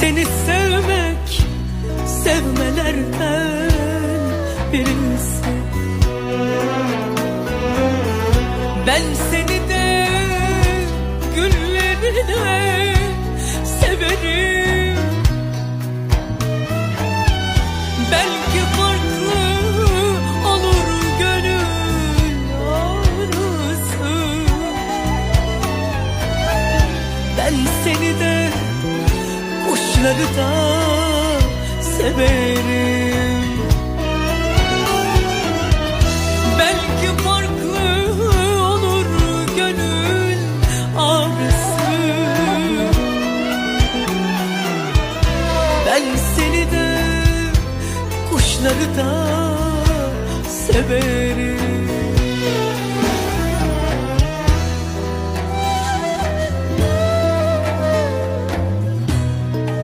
Seni sevmek sevmelerden birisi Ben seni de güllerine severim. Belki farklı olur gönül ağrısı Ben seni de da severim. Belki farklı olur gönül ağrısı. Ben seni de kuşları da severim